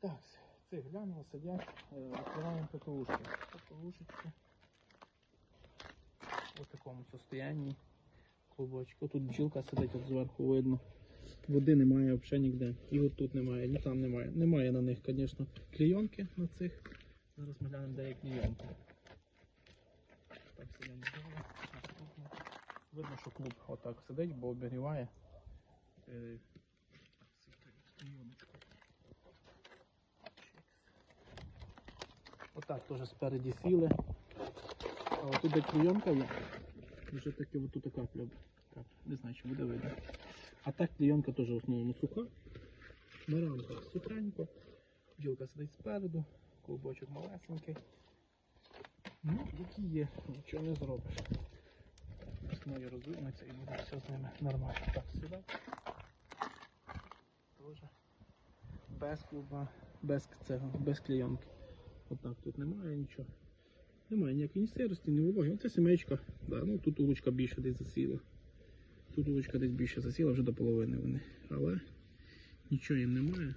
Так, це глянуло, сидять, е, відкриваємо ППУшки. ППУшечки. У такому состоянні. Клубочку. Тут бджілка сидить от зверху видно. Води немає взагалі ніде. І от тут немає, ні там немає. Немає на них, звісно, клейонки на цих. Зараз ми глянемо, де є клейонки. Так, вдома. Видно, що клуб отак сидить, бо обігріває. Отак теж спереді сіли. А отут де клейонка є. Вже таки отут така капля. Так, не знаю, чи буде видно. А так клейонка теж в основному суха. На рамках сухенько. Бджілка сидить спереду, клубочок малесенький. Ну, які є, нічого не зробиш. Весною розвинуться і буде все з ними нормально. Так, сюди. Тоже. Без клуба, без цього, без клейонки. Отак тут немає нічого. Немає ніякої ні сирості, ні вологи. Оце сімейка. Да, ну, тут улочка більше десь засіла. Тут улочка десь більше засіла, вже до половини вони. Але нічого їм немає.